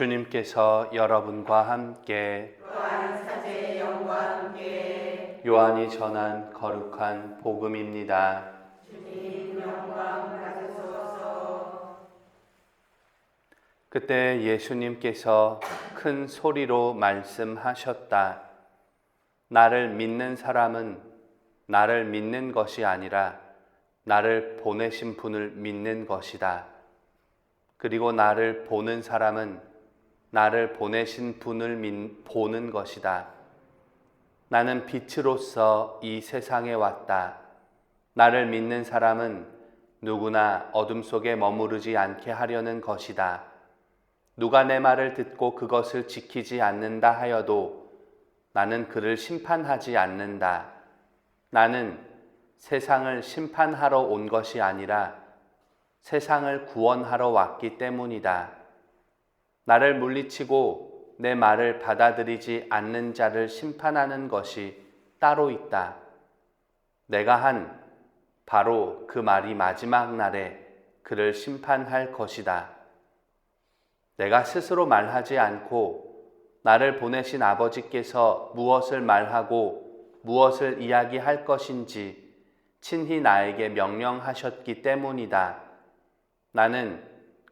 주님께서 여러분과 함께 요한이 전한 거룩한 복음입니다. 그때 예수님께서 큰 소리로 말씀하셨다. 나를 믿는 사람은 나를 믿는 것이 아니라 나를 보내신 분을 믿는 것이다. 그리고 나를 보는 사람은 나를 보내신 분을 믿, 보는 것이다. 나는 빛으로서 이 세상에 왔다. 나를 믿는 사람은 누구나 어둠 속에 머무르지 않게 하려는 것이다. 누가 내 말을 듣고 그것을 지키지 않는다 하여도 나는 그를 심판하지 않는다. 나는 세상을 심판하러 온 것이 아니라 세상을 구원하러 왔기 때문이다. 나를 물리치고 내 말을 받아들이지 않는 자를 심판하는 것이 따로 있다. 내가 한 바로 그 말이 마지막 날에 그를 심판할 것이다. 내가 스스로 말하지 않고 나를 보내신 아버지께서 무엇을 말하고 무엇을 이야기할 것인지 친히 나에게 명령하셨기 때문이다. 나는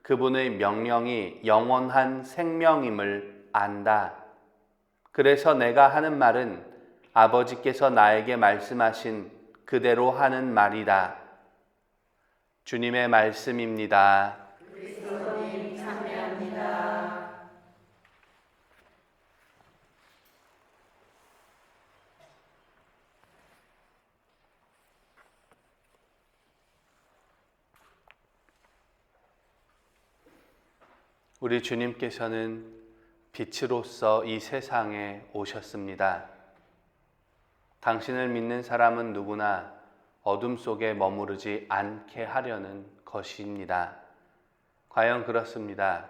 그분의 명령이 영원한 생명임을 안다. 그래서 내가 하는 말은 아버지께서 나에게 말씀하신 그대로 하는 말이다. 주님의 말씀입니다. 우리 주님께서는 빛으로서 이 세상에 오셨습니다. 당신을 믿는 사람은 누구나 어둠 속에 머무르지 않게 하려는 것입니다. 과연 그렇습니다.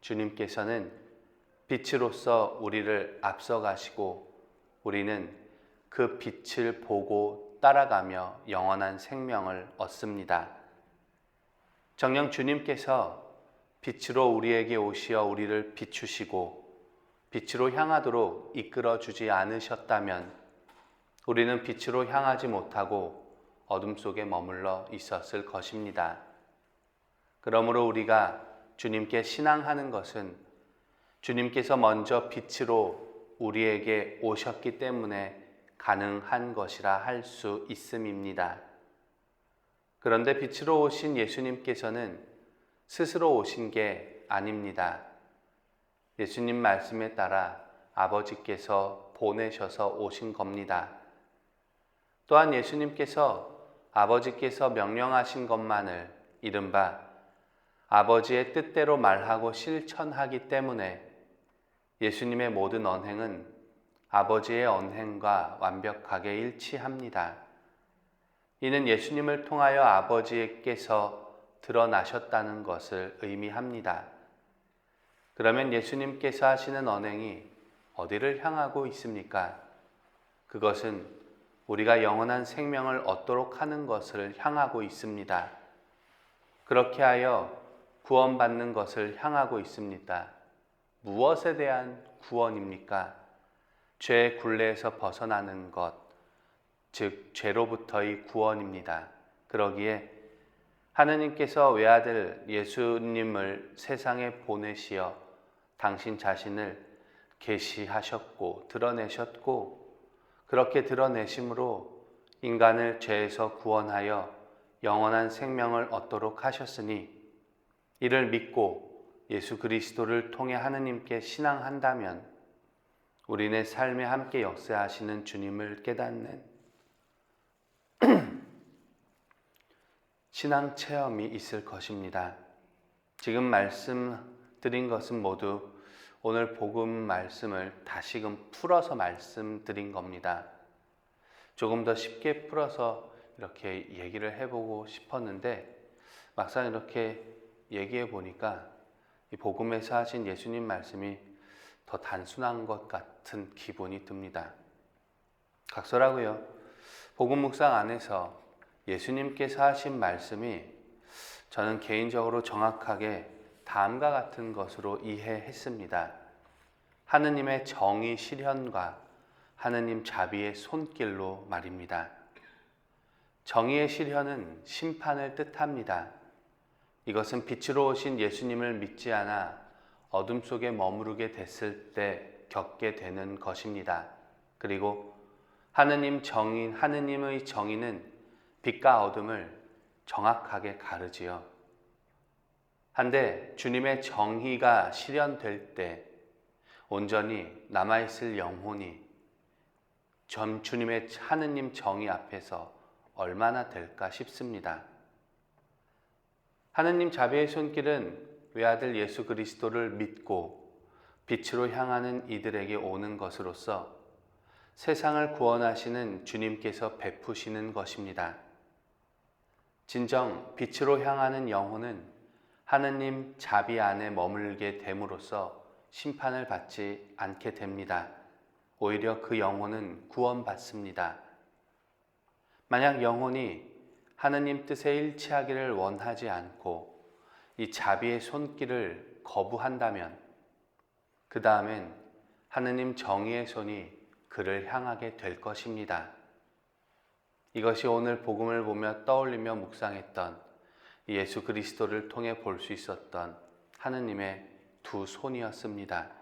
주님께서는 빛으로서 우리를 앞서가시고 우리는 그 빛을 보고 따라가며 영원한 생명을 얻습니다. 정녕 주님께서 빛으로 우리에게 오시어 우리를 비추시고 빛으로 향하도록 이끌어 주지 않으셨다면 우리는 빛으로 향하지 못하고 어둠 속에 머물러 있었을 것입니다. 그러므로 우리가 주님께 신앙하는 것은 주님께서 먼저 빛으로 우리에게 오셨기 때문에 가능한 것이라 할 수 있음입니다. 그런데 빛으로 오신 예수님께서는 스스로 오신 게 아닙니다. 예수님 말씀에 따라 아버지께서 보내셔서 오신 겁니다. 또한 예수님께서 아버지께서 명령하신 것만을 이른바 아버지의 뜻대로 말하고 실천하기 때문에 예수님의 모든 언행은 아버지의 언행과 완벽하게 일치합니다. 이는 예수님을 통하여 아버지께서 드러나셨다는 것을 의미합니다. 그러면 예수님께서 하시는 언행이 어디를 향하고 있습니까? 그것은 우리가 영원한 생명을 얻도록 하는 것을 향하고 있습니다. 그렇게 하여 구원받는 것을 향하고 있습니다. 무엇에 대한 구원입니까? 죄의 굴레에서 벗어나는 것, 즉, 죄로부터의 구원입니다. 그러기에 하느님께서 외아들 예수님을 세상에 보내시어 당신 자신을 계시하셨고 드러내셨고 그렇게 드러내심으로 인간을 죄에서 구원하여 영원한 생명을 얻도록 하셨으니 이를 믿고 예수 그리스도를 통해 하느님께 신앙한다면 우리네 삶에 함께 역사하시는 주님을 깨닫는 신앙 체험이 있을 것입니다. 지금 말씀드린 것은 모두 오늘 복음 말씀을 다시금 풀어서 말씀드린 겁니다. 조금 더 쉽게 풀어서 이렇게 얘기를 해보고 싶었는데 막상 이렇게 얘기해 보니까 이 복음에서 하신 예수님 말씀이 더 단순한 것 같은 기분이 듭니다. 각설하고요. 복음 묵상 안에서 예수님께서 하신 말씀이 저는 개인적으로 정확하게 다음과 같은 것으로 이해했습니다. 하느님의 정의 실현과 하느님 자비의 손길로 말입니다. 정의의 실현은 심판을 뜻합니다. 이것은 빛으로 오신 예수님을 믿지 않아 어둠 속에 머무르게 됐을 때 겪게 되는 것입니다. 그리고 하느님 정인 하느님의 정의는 빛과 어둠을 정확하게 가르지요. 한데 주님의 정의가 실현될 때 온전히 남아있을 영혼이 전 주님의 하느님 정의 앞에서 얼마나 될까 싶습니다. 하느님 자비의 손길은 외아들 예수 그리스도를 믿고 빛으로 향하는 이들에게 오는 것으로서 세상을 구원하시는 주님께서 베푸시는 것입니다. 진정 빛으로 향하는 영혼은 하느님 자비 안에 머물게 됨으로써 심판을 받지 않게 됩니다. 오히려 그 영혼은 구원받습니다. 만약 영혼이 하느님 뜻에 일치하기를 원하지 않고 이 자비의 손길을 거부한다면 그 다음엔 하느님 정의의 손이 그를 향하게 될 것입니다. 이것이 오늘 복음을 보며 떠올리며 묵상했던 예수 그리스도를 통해 볼 수 있었던 하느님의 두 손이었습니다.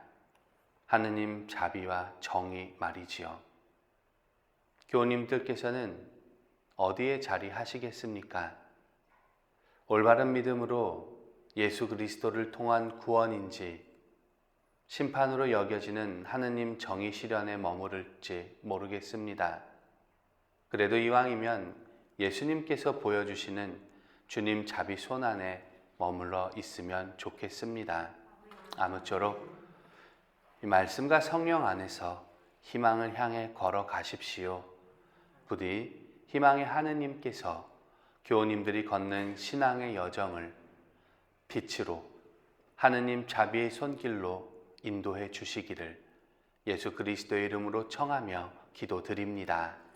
하느님 자비와 정의 말이지요. 교우님들께서는 어디에 자리하시겠습니까? 올바른 믿음으로 예수 그리스도를 통한 구원인지 심판으로 여겨지는 하느님 정의 실현에 머무를지 모르겠습니다. 그래도 이왕이면 예수님께서 보여주시는 주님 자비 손 안에 머물러 있으면 좋겠습니다. 아무쪼록 이 말씀과 성령 안에서 희망을 향해 걸어 가십시오. 부디 희망의 하느님께서 교우님들이 걷는 신앙의 여정을 빛으로 하느님 자비의 손길로 인도해 주시기를 예수 그리스도의 이름으로 청하며 기도드립니다.